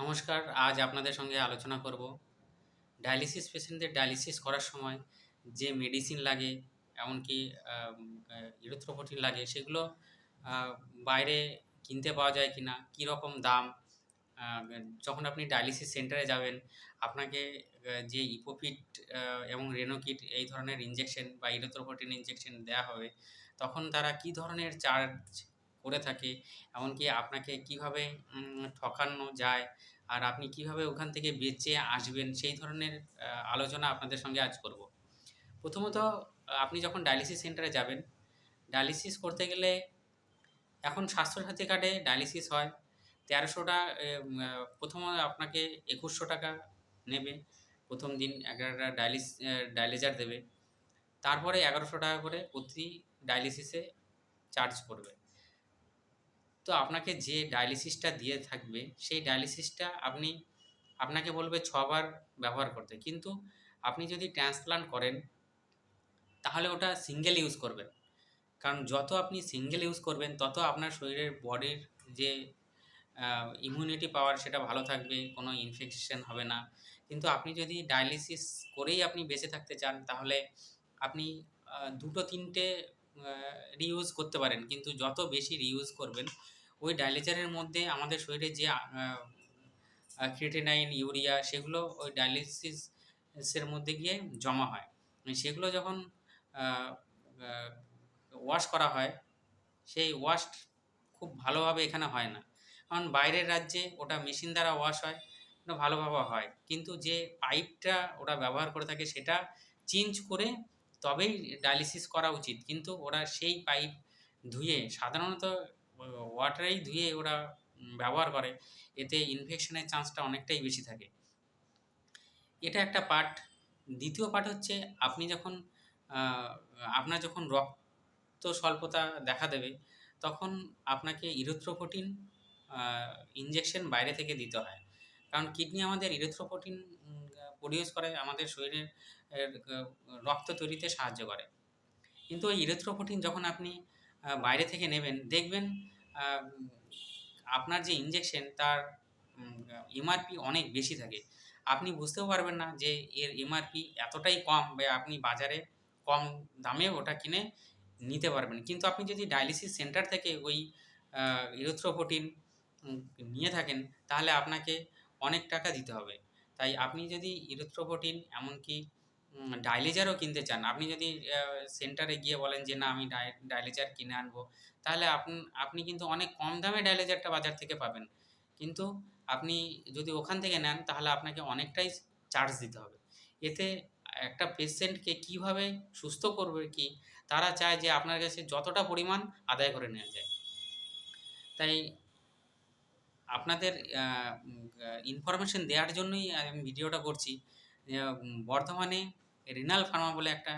নমস্কার, আজ আপনাদের সঙ্গে আলোচনা করব। ডায়ালিসিস পেশেন্টদের ডায়ালিসিস করার সময় যে মেডিসিন লাগে, এমনকি ইরোথ্রোপোটিন লাগে, সেগুলো বাইরে কিনতে পাওয়া যায় কি না কী রকম দাম যখন আপনি ডায়ালিসিস সেন্টারে যাবেন, আপনাকে যে ইপোপিট এবং রেনোকিট এই ধরনের ইঞ্জেকশন বা ইরোথ্রোপোটিন ইঞ্জেকশন দেওয়া হবে, তখন তারা কী ধরনের চার্জ করে থাকে। এমনকি আপনাকে কীভাবে ঠকানো যায় আর আপনি কীভাবে ওখান থেকে বেঁচে আসবেন, সেই ধরনের আলোচনা আপনাদের সঙ্গে আজ করব। প্রথমত, আপনি যখন ডায়ালিসিস সেন্টারে যাবেন, ডায়ালিসিস করতে গেলে এখন স্বাস্থ্যসাথী কার্ডে ডায়ালিসিস হয়। তেরোশোটা প্রথম আপনাকে একুশশো টাকা নেবে। প্রথম দিন একটা ডায়ালিস ডায়ালিজার দেবে। তারপরে এগারোশো টাকা করে প্রতি ডায়ালিসিসে চার্জ করবে তো আপনাকে যে ডায়ালিসিসটা দিয়ে থাকবে, সেই ডায়ালিসিসটা আপনি, আপনাকে বলবে ছবার ব্যবহার করতে। কিন্তু আপনি যদি ট্রান্সপ্লান্ট করেন, তাহলে ওটা সিঙ্গেল ইউজ করবেন। কারণ যত আপনি সিঙ্গেল ইউজ করবেন, তত আপনার শরীরের বডির যে ইমিউনিটি পাওয়ার সেটা ভালো থাকবে, কোনো ইনফেকশন হবে না। কিন্তু আপনি যদি ডায়ালিসিস করেই আপনি বেঁচে থাকতে চান, তাহলে আপনি দুটো তিনটে রিইউজ করতে পারেন। কিন্তু যত বেশি রিইউজ করবেন, ওই ডায়ালিজারের মধ্যে আমাদের শরীরে যে ক্রিটেনাইন ইউরিয়া সেগুলো ওই ডায়ালিসিসের মধ্যে গিয়ে জমা হয়। সেগুলো যখন ওয়াশ করা হয়, সেই ওয়াশ খুব ভালোভাবে এখানে হয় না। কারণ বাইরের রাজ্যে ওটা মেশিন দ্বারা ওয়াশ হয়, ওটা ভালোভাবে হয়। কিন্তু যে পাইপটা ওরা ব্যবহার করে থাকে, সেটা চেঞ্জ করে তবেই ডায়ালিসিস করা উচিত। কিন্তু ওরা সেই পাইপ ধুয়ে, সাধারণত ওয়াটারেই ধুয়ে ওরা ব্যবহার করে, এতে ইনফেকশনের চান্সটা অনেকটাই বেশি থাকে। এটা একটা পার্ট দ্বিতীয় পার্ট হচ্ছে, আপনি যখন আপনার যখন রক্ত স্বল্পতা দেখা দেবে, তখন আপনাকে ইরোথ্রোপোটিন ইঞ্জেকশন বাইরে থেকে দিতে হয়। কারণ কিডনি আমাদের ইরোথ্রোপোটিন প্রডিউস করে, আমাদের শরীরের রক্ত তৈরিতে সাহায্য করে। কিন্তু ওই ইরোথ্রোপোটিন যখন আপনি বাইরে থেকে নেবেন, দেখবেন আপনার যে ইঞ্জেকশন তার এমআরপি অনেক বেশি থাকে। আপনি বুঝতেও পারবেন না যে এর এমআরপি এতটাই কম বা আপনি বাজারে কম দামে ওটা কিনে নিতে পারবেন। কিন্তু আপনি যদি ডায়ালিসিস সেন্টার থেকে ওই ইরোথ্রোপোটিন নিয়ে থাকেন, তাহলে আপনাকে অনেক টাকা দিতে হবে। তাই আপনি যদি ইরোথ্রোপোটিন এমনকি ডায়ালিজারও কিনতে চান, আপনি যদি সেন্টারে গিয়ে বলেন যে না, আমি ডায়ালিজার কিনে আনব, তাহলে আপনি আপনি কিন্তু অনেক কম দামে ডায়ালিজারটা বাজার থেকে পাবেন। কিন্তু আপনি যদি ওখান থেকে নেন, তাহলে আপনাকে অনেকটাই চার্জ দিতে হবে। এতে একটা পেশেন্টকে কীভাবে সুস্থ করবে কি, তারা চায় যে আপনার কাছে যতটা পরিমাণ আদায় করে নেওয়া যায়। তাই আপনাদের ইনফরমেশন দেওয়ার জন্যই আমি ভিডিওটা করছি। বর্ধমানে রিনাল ফার্মা বলে একটা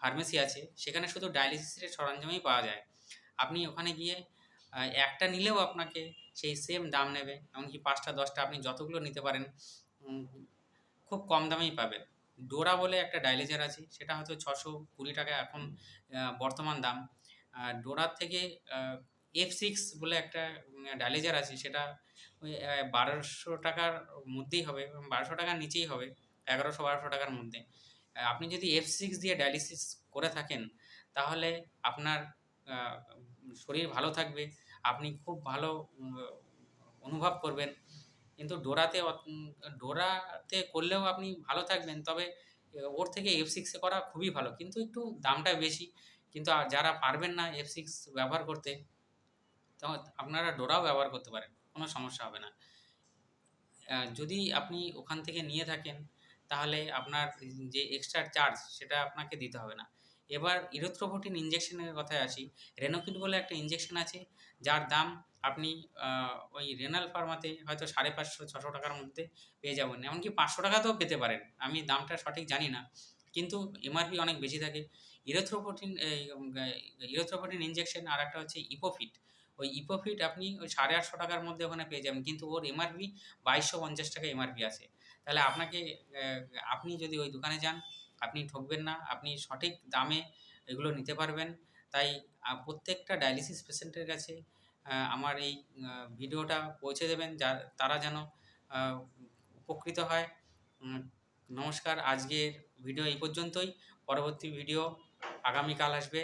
ফার্মেসি আছে। সেখানে শুধু ডায়ালিসিসের সরঞ্জামই পাওয়া যায়। আপনি ওখানে গিয়ে একটা নিলেও আপনাকে সেই সেম দাম নেবে। এমনকি পাঁচটা, দশটা আপনি যতগুলো নিতে পারেন খুব কম দামেই পাবেন। ডোরা বলে একটা ডায়ালিজার আছে। সেটা হয়তো ছশো কুড়ি টাকা এখন বর্তমান দাম। ডোরার থেকে এফ সিক্স বলে একটা ডায়ালিজার আছে, সেটা ওই বারোশো টাকার মধ্যেই হবে, বারোশো টাকার নিচেই হবে, এগারোশো বারোশো টাকার মধ্যে। আপনি যদি এফ সিক্স দিয়ে ডায়ালিসিস করে থাকেন, তাহলে আপনার শরীর ভালো থাকবে, আপনি খুব ভালো অনুভব করবেন। কিন্তু ডোরাতে ডোরাতে করলেও আপনি ভালো থাকবেন, তবে ওর থেকে এফ সিক্সে করা খুবই ভালো। কিন্তু একটু দামটা বেশি। কিন্তু যারা পারবেন না এফ সিক্স ব্যবহার করতে আপনারা ডোরাও ব্যবহার করতে পারেন, কোনো সমস্যা হবে না। যদি আপনি ওখান থেকে নিয়ে থাকেন, তাহলে আপনার যে এক্সট্রা চার্জ সেটা আপনাকে দিতে হবে না। এবার ইরোথ্রোপোটিন ইঞ্জেকশনের কথায় আসি রেনোকিট বলে একটা ইঞ্জেকশন আছে, যার দাম আপনি ওই রেনাল ফার্মাতে হয়তো সাড়ে পাঁচশো, ছশো টাকার মধ্যে পেয়ে যাবেন। এমনকি পাঁচশো টাকাতেও পেতে পারেন, আমি দামটা সঠিক জানি না। কিন্তু এমআরপি অনেক বেশি থাকে। ইরোথ্রোপোটিন ইরোথ্রোপোটিন ইঞ্জেকশন আর একটা হচ্ছে ইপোফিট ওই ইপোফিট আপনি ওই সাড়ে আটশো টাকার মধ্যে ওখানে পেয়ে যাবেন। কিন্তু ওর এমআরপি বাইশশো পঞ্চাশ টাকা এমআরপি আছে। তাহলে আপনাকে আপনি যদি ওই দোকানে যান, আপনি ঠকবেন না, আপনি সঠিক দামে এগুলো নিতে পারবেন। তাই প্রত্যেকটা ডায়ালিসিস পেশেন্টের কাছে আমার এই ভিডিওটা পৌঁছে দেবেন, যা, তারা যেন উপকৃত হয়। নমস্কার, আজকের ভিডিও এই পর্যন্তই। পরবর্তী ভিডিও আগামীকাল আসবে।